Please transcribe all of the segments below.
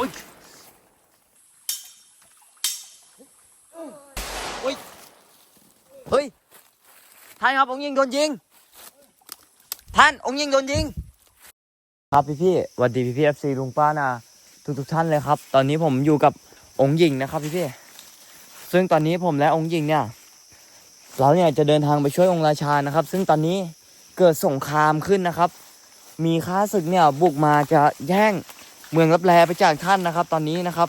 อ้ยโอ้ยเฮ้ยท่านครับองค์ยิงโดนยิง ท่านองค์ยิงโดนยิง ครับพี่พี่ๆสวัสดีพี่พี่เอฟซีลุงป้านาทุกทุกๆท่านเลยครับ ตอนนี้ผมอยู่กับองค์หญิงนะครับพี่พี่ๆซึ่งตอนนี้ผมและองค์หญิงเนี่ยเราเนี่ยจะเดินทางไปช่วยองค์ราชานะครับ ซึ่งตอนนี้เกิดสงครามขึ้นนะครับ มีข้าศึกเนี่ยบุกมาจะแย่ง เมืองรับแลไปจากท่านนะครับ ตอนนี้นะครับ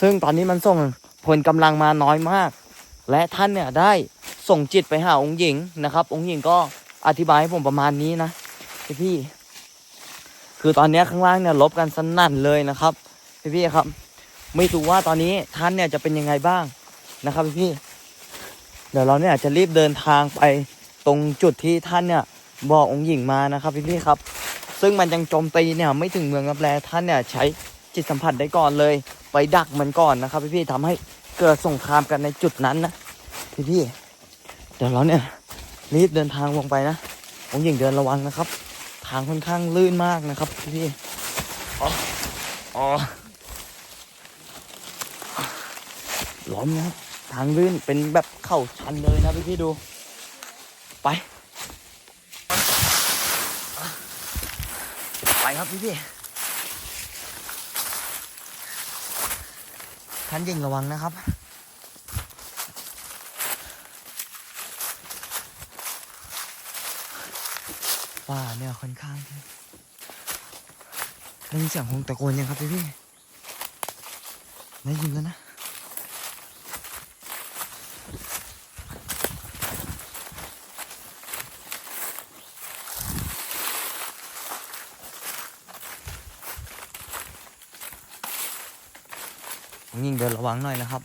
ซึ่งตอนนี้มันส่งผลกำลังมาน้อยมาก และท่านเนี่ยได้ส่งจิตไปหาองค์หญิงนะครับ องค์หญิงก็อธิบายให้ผมประมาณนี้นะพี่พี่คือตอนนี้ข้างล่างเนี่ยลบกันสนั่นเลยนะครับพี่พี่ครับ ไม่รู้ว่าตอนนี้ท่านเนี่ยจะเป็นยังไงบ้างนะครับพี่พี่เดี๋ยวเราเนี่ยจะรีบเดินทางไปตรงจุดที่ท่านเนี่ยบอกองค์หญิงมานะครับพี่พี่ครับ ซึ่งมันยังโจมตีเนี่ยไม่ถึงเมืองรับแลท่านเนี่ยใช้จิตสัมผัสได้ก่อนเลย ไปดักมันก่อนนะครับ พี่พี่ๆทำให้เกิดสงครามกันในจุดนั้นนะพี่พี่ๆเดี๋ยวเราเนี่ยรีบเดินทางลงไปนะองค์หญิงเดินระวังนะครับ ทางค่อนข้างลื่นมากนะครับ พี่พี่ๆอ๋ออ๋อล้มนะครับทางลื่นเป็นแบบเข่าชันเลยนะพี่พี่ๆดู ไป ไป ครับพี่พี่ท่านยิงระวังนะครับ ว่าเนี่ยค่อนข้างที่ได้ยินเสียงของตะโกนยังครับพี่พี่ได้ยินแล้วนะ ยิงเดินระวังหน่อยนะครับ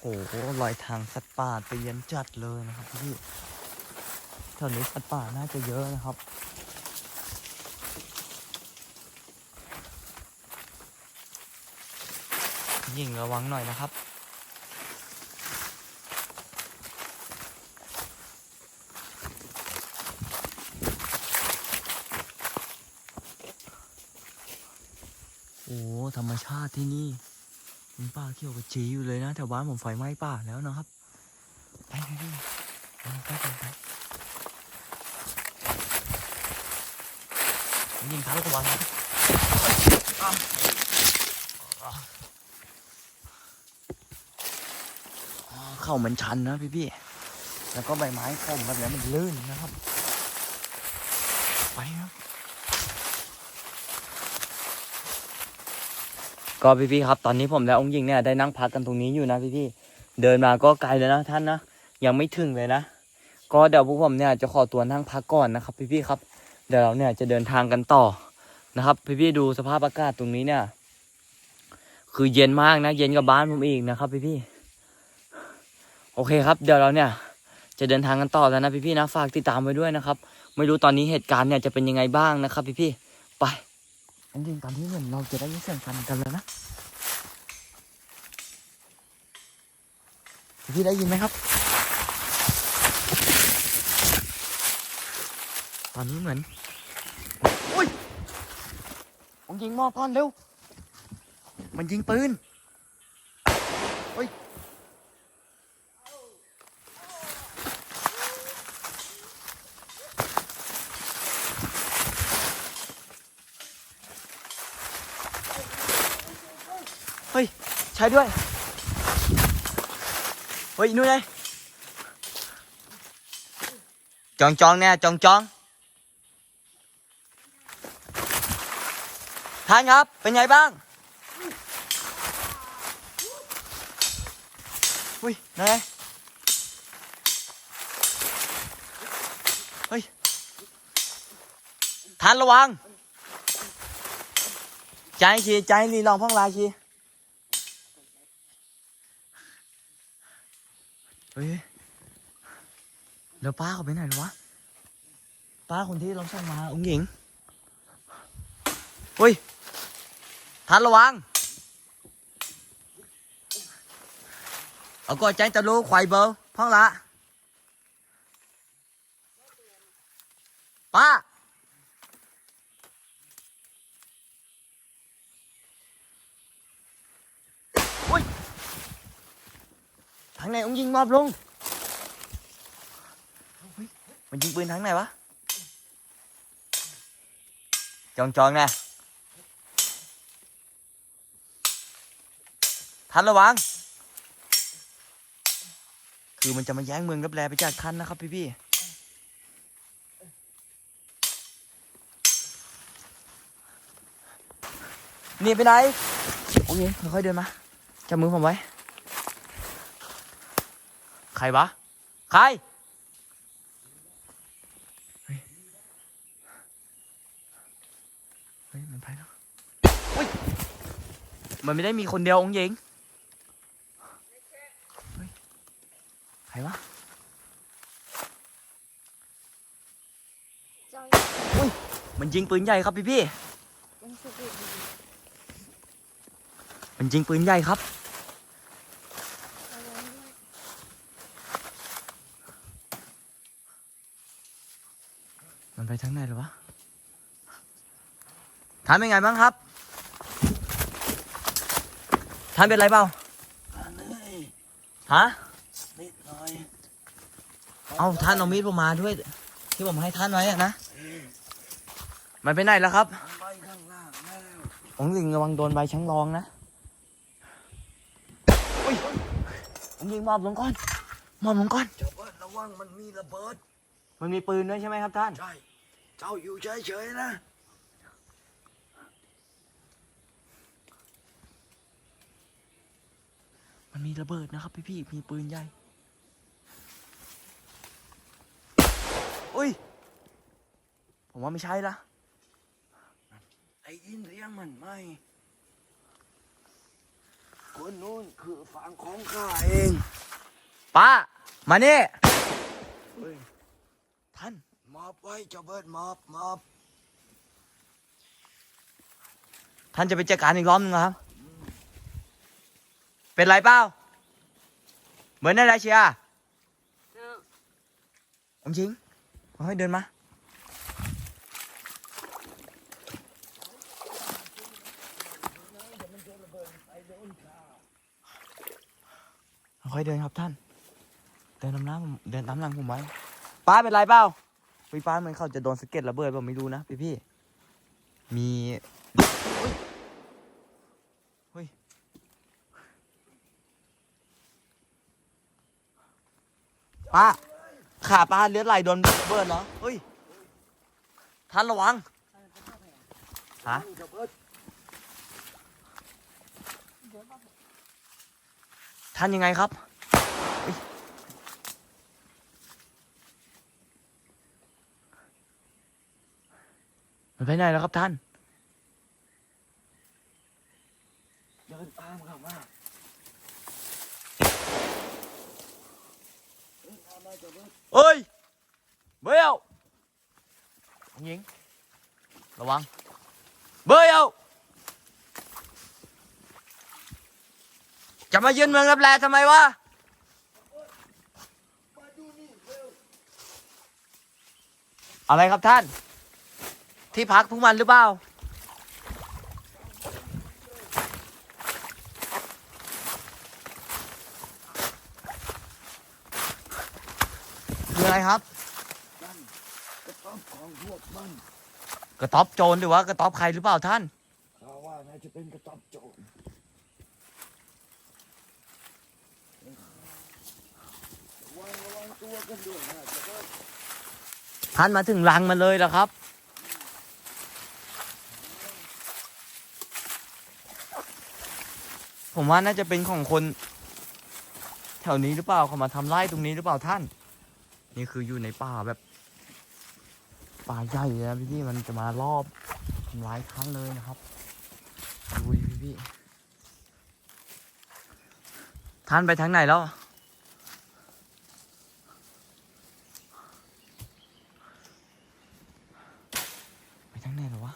โอ้โหรอยทางสัตว์ป่าเตียนจัดเลยนะครับพี่แถวนี้สัตว์ป่าน่าจะเยอะนะครับยิงระวังหน่อยนะครับ โอ้ธรรมชาติที่นี่ มันป่าเขียวกับจีอยู่เลยนะแถวบ้านผมไฟไหม้ป่าแล้วนะครับ ไปไปไปไปไปไปไปยิงท้าลูกบอลครับอ้าวอ้าเข้ามันชันนะพี่พี่แล้วก็ใบไม้คมแบบนี้มันลื่นนะครับ ไปครับ ก็พี่ๆครับตอนนี้ผมและองค์หญิงเนี่ยได้นั่งพักกันตรงนี้อยู่นะพี่ๆเดินมาก็ไกลเลยนะท่านนะยังไม่ถึงเลยนะ ก็เดี๋ยวพวกผมเนี่ยจะขอตัวนั่งพักก่อนนะครับ พี่ๆครับเดี๋ยวเราเนี่ยจะเดินทางกันต่อนะครับ พี่ๆดูสภาพอากาศตรงนี้เนี่ย คือเย็นมากนะ เย็นกับบ้านผมอีกนะครับ พี่ๆโอเคครับ เดี๋ยวเราเนี่ยจะเดินทางกันต่อแล้วนะพี่ๆนะฝากติดตามไว้ด้วยนะครับ ไม่รู้ตอนนี้เหตุการณ์เนี่ยจะเป็นยังไงบ้างนะครับ พี่ๆไป จริงๆตอนนี้เหมือนเราจะได้ยินเสียงฟันกันแล้วนะพี่ได้ยินไหมครับ ตอนนี้เหมือนอุ้ยผมยิงมอบก่อนเร็ว มันยิงปืนเฮ้ย เฮ้ย ใช้ด้วย เฮ้ยนู่นเลยจองจอง nè จองจองท่านครับ เป็นไงบ้างอุ้ยนั่นไงเฮ้ยท่านระวังใจชีใจลีลองพ่องลายชี เฮ้ยเดี๋ยวป้าเขาไปไหนหรอวะ ป้าคนที่เราส่งมาองหญิงเฮ้ยท่านระวัง เอาก็ใจตะลูควายเบอร์พ่องละป้าางไหนองยิงมอบลง มันยิงปืนทางไหนวะ จองจองนะท่านระวัง คือมันจะมาแย่งเมืองรับแลไปจากท่านนะครับพี่พี่นี่ไปไหน โอเคค่อยๆเดินมา จับมือผมไว้ ใครวะ ใครเฮ้ยเฮ้ย มันไปแล้วอุ้ย มันไม่ได้มีคนเดียวองค์หญิงเฮ้ยใครวะเจ้ามันยิงปืนใหญ่ครับพี่พี่ยังสุดดีๆมันยิงปืนใหญ่ครับ ระวังด้วย มันไปทางไหนหรอวะท่านเป็นไงบ้างครับท่านเป็นไรเปล่าฮะนิดหน่อยเอาท่านเอามีดผมมาด้วย ที่ผมให้ท่านไว้อะนะมันไปไหนแล้วครับมันไปข้างล่างแล้วองค์หญิงระวังโดนใบช้างรองนะอุ้ยองค์หญิงมอบลงก่อนมอบลงก่อน เจ้าเบิดระวังมันมีระเบิด มันมีปืนด้วยใช่ไหมครับท่าน ใช่ เจ้าอยู่เฉยๆนะ มันมีระเบิดนะครับพี่พี่ๆมีปืนใหญ่อุ้ย ผมว่าไม่ใช่ละไอ้ยินเสียงมันไหมคนนู้นคือฝั่งของข้าเอง ป้า มานี่เฮ้ยท่าน มอบไว้เจ้าเบิดมอบมอบท่านจะไปจัดการอีกรอบนึงเหรอครับ เป็นไรเปล่า เหมือนอะไรเชียร์องค์ชิงค่อยเดินมา ค่อยเดินครับท่าน เดินตามหน้าผมเดินตามหลังผมไว้ป้าเป็นไรเปล่า พี่ป้ามือนเขาจะโดนสะเก็ดระเบิดผมไม่รู้นะพี่พี่ มีเฮ้ยป้าขาป้าเลือดไหลโดนระเบิดเหรอ เฮ้ยท่านระวัง ฮะท่านยังไงครับเฮ้ย มันไปไหนแล้วครับท่าน เดินตามเข้ามาเดินตามมาเจ้าเบิดเอ้ยเบลหญิงระวังเบลจะมายืนเมืองรับแลทำไมวะอะไรครับท่าน ที่พักพวกมันหรือเปล่า คืออะไรครับนั่นกระต๊อบของพวกมันกระต๊อบโจรหรือว่ากระต๊อบใครหรือเปล่าท่านเขาว่าน่าจะเป็นกระต๊อบโจรระวังระวังตัวกันด้วยนะเจ้าเบิดท่านมาถึงรังมันเลยแล้วครับ ผมว่าน่าจะเป็นของคน แถวนี้หรือเปล่าเขามาทำไร่ตรงนี้หรือเปล่าท่าน นี่คืออยู่ในป่าแบบป่าใหญ่เลยนะพี่พี่มันจะมารอบทำร้ายท่านเลยนะครับดูพี่พี่ท่านไปทางไหนแล้ว ไปทางไหนเหรอวะ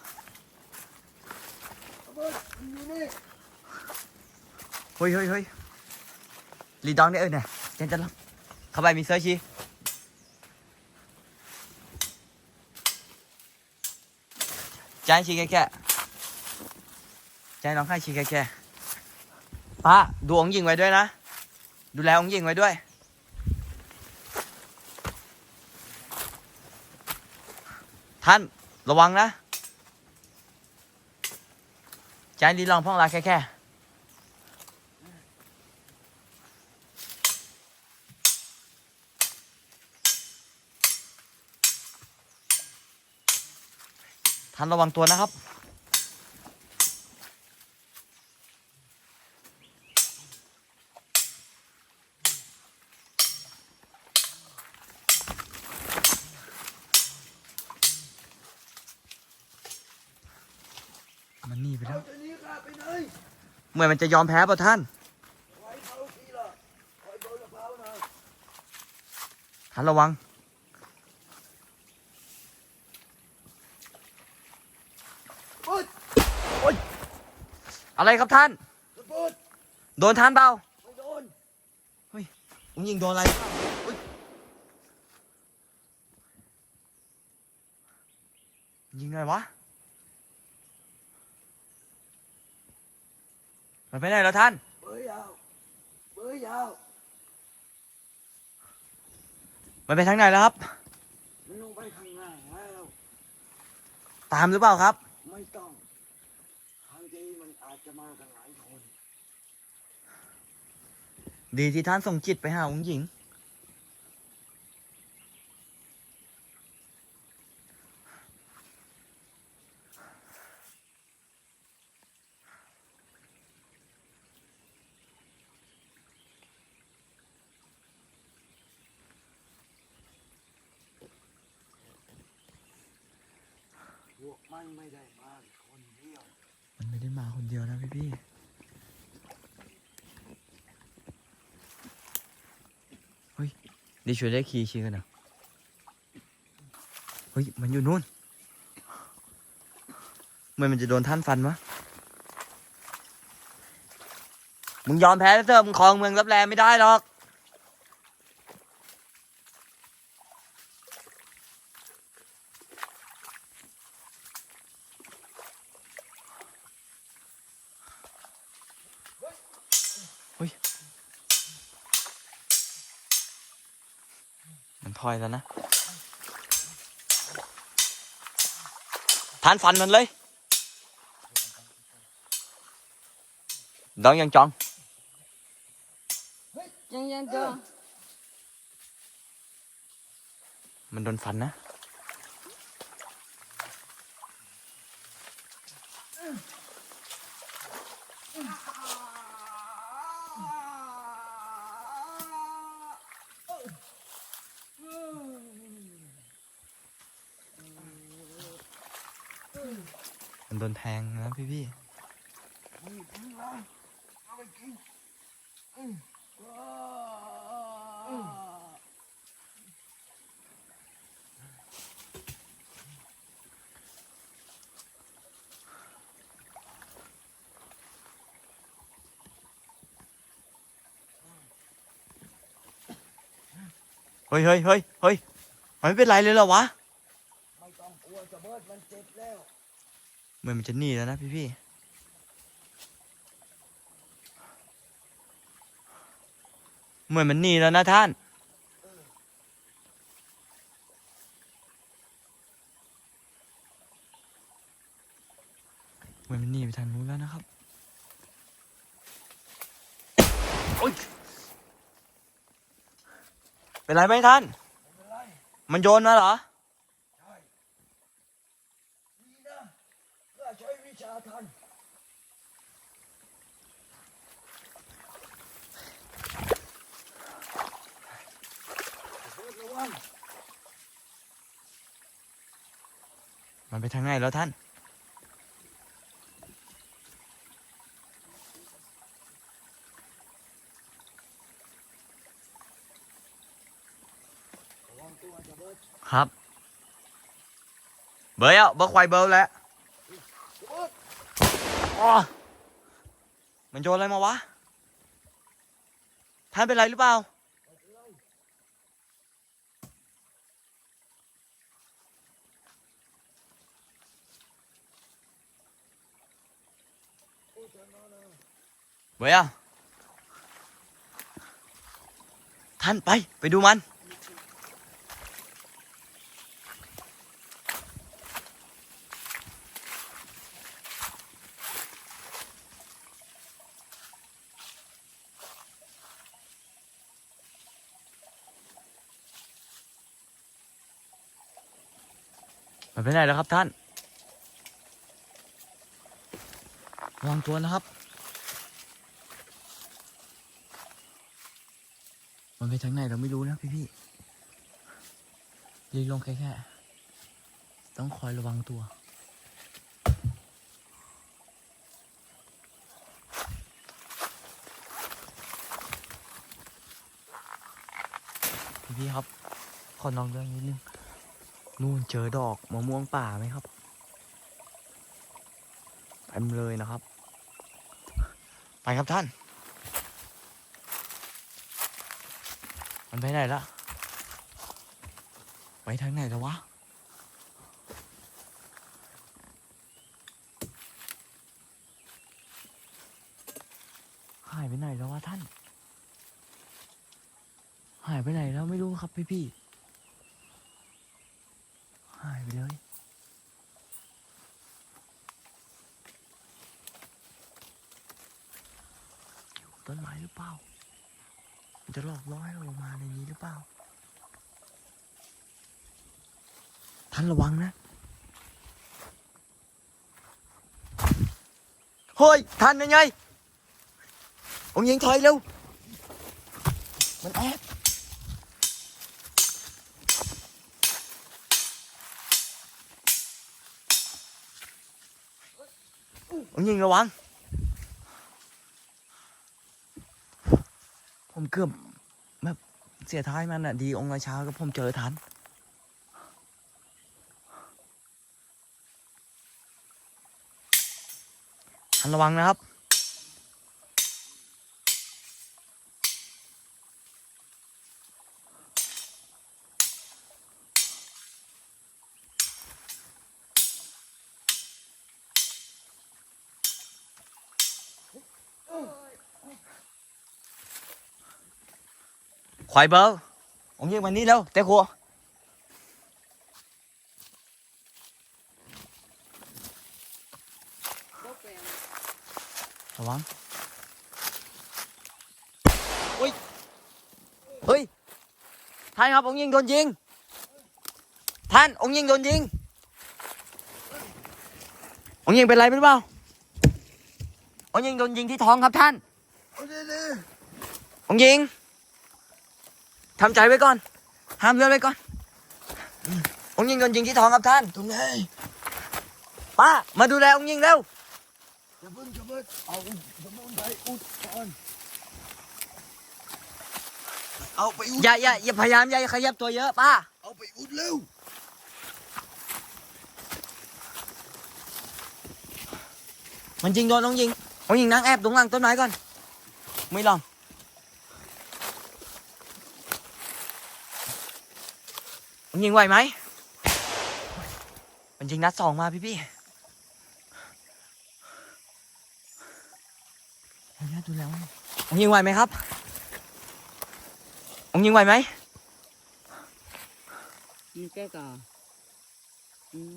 เบิดมันอยู่นี่ เฮ้ยเฮ้ยเฮ้ยลีดองได้เอ้ยเนี่ยเจนจะลองเข้าไปมีเซอร์ชีจานชีแก่แก่จานน้องให้ชีแก่แก่ป้าดูองค์หญิงไว้ด้วยนะ ดูแลองค์หญิงไว้ด้วยท่านระวังนะ ใจดีลองพ่องลาแค่แค่ ท่านระวังตัวนะครับ มันหนีไปแล้วเหมือนมันจะยอมแพ้ป่ะท่านทีละคอยโดนละเพ้านะท่านระวัง อะไรครับท่าน ระเบิดโดนท่านเปล่าไม่โดนผมยิงโดนอะไรอุ๊ยยิงไงวะ มันไปไหนแล้วท่าน เบยยาวเบยยาวมันไปทางไหนแล้วครับ มันลงไปข้างหน้าแล้ว ตามหรือเปล่าครับ ไม่ต้องทางทีมัน อาจจะมากันหลายคน ดีที่ท่านส่งจิตไปหาองค์หญิง พวกมันไม่ได้มาคนเดียวมัน ไม่ได้มาคนเดียวนะพี่พี่เฮ้ยดีช่วยได้คีย์ชี้กันนะเฮ้ย มันอยู่นู่นเหมันมันจะโดนท่านฟันวะมึงยอมแพ้แล้วเถอะมึงครองเมืองรับแลไม่ได้หรอก ถอยแล้วนะท่านฟันมันเลยดองยังจองยังยังเจอมันโดนฟันนะ มันโดนแทง นะพี่พี่นี่ทิ้งละเอาไปกินอืมว้าอืมเฮ้ยเฮ้ยเฮ้ยเฮ้ยมันไม่เป็นไรเลยเหรอวะ ไม่ต้องกลัวจะเบิดมันเจ็บแล้ว เห มือนมันจะหนีแล้วนะพี่พี่เหมือนมันหนีแล้วนะท่าน เหมือนมันหนีไปทางนู้นแล้วนะครับโอ๊ยเป็นไรไหมท่าน มันโยนมาเหรอ ใช่ดีนะเพื่อใช้วิชาทันเบิดระวัง มันไปทางไหนแล้วท่านระวังตัวจะเบิดครับ เบอร์อะเบอร์ควายเบอร์แล้วจะเบิดอ๋อมันโยนอะไรมาวะ ท่านเป็นไรหรือเปล่า ไม่เป็นไรโอ้ยจะนอนนะ เบอร์อะท่านไป ไปดูมัน มันไปไหนแล้วครับท่านวังตัวนะครับ มันไปทางไหนเราไม่รู้นะพี่พี่ลีลงแค่แค่ ต้องคอยระวังตัว พี่พี่ครับ ขอนองเรื่องนิดนึง นู่นเจอดอกมะม่วงป่าไหมครับเต็มเลยนะครับ ไปครับท่าน มันไปไหนละไปทางไหนแล้ววะหายไปไหนแล้ววะท่าน หายไปไหนแล้วไม่รู้ครับพี่พี่หายไปเลยอยู่ต้นไม้หรือเปล่า มันจะหลอกล่อให้เรามาในนี้หรือเปล่า ท่านระวังนะ เฮ้ย ท่านยังไงองค์หญิงถอยเร็ว มันแอบองค์หญิงระวัง ผมเกือบแบบเสียท้ายมันอะดีองค์ราชาก็ผมเจอทันระวังนะครับ ควายเบอร์องค์ยิงมานี่แล้วเต้ครัวระวังเฮ้ย เฮ้ย ท่านครับองค์ยิงโดนยิง ท่านองค์ยิงโดนยิงองค์ยิงเป็นไรเป็นเปล่าองค์ยิงโดนยิงที่ท้องครับท่านเอาดิดิองค์ยิง ทำใจไว้ก่อน ห้ามเลือดไว้ก่อนองค์ยิงโดนยิงที่ท้องครับท่านตรงไหนป้ามาดูแลองค์ยิงเร็วอย่าเพิ่งจะเพิ่งเอาสมุนไพรอุดก่อนเอาไปอุดอย่าอย่าอย่าพยายามอย่าขยับตัวเยอะป้าเอาไปอุดเร็วมันยิงโดนองค์ยิงองค์ยิงนั่งแอบตรงหลังต้นไม้ก่อน ไม่ลอง องค์ ยิงไหวไหม มันยิงนัดสองมาพี่พี่เดี๋ยวดูแล้วองค์ยิงไหวไหมครับองค์ยิงไหวไหมยิงแก้กาอืม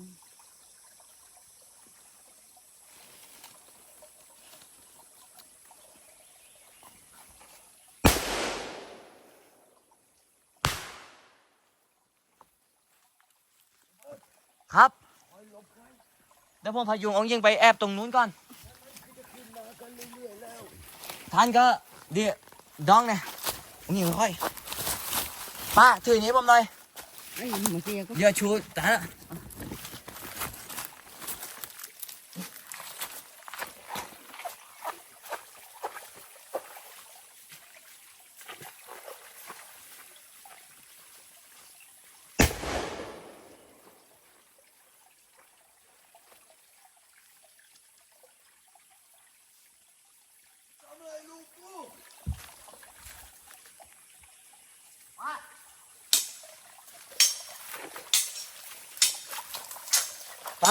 เดี๋ยวผมพายุงองค์ยิงไปแอบตรงนู้นก่อน ท่านก็เดี๋ยวดองเนี่ยองค์ยิงค่อยๆป้าถืออย่างนี้ผมหน่อยไอ้นี่มาเสียก็เดี๋ยวชูตาละ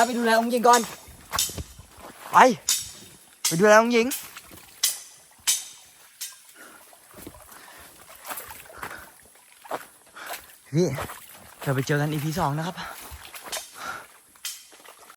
ไปดูแลองค์หญิงก่อน ไป ไปดูแลองค์หญิง นี่เราไปเจอกันอีพีสองนะครับ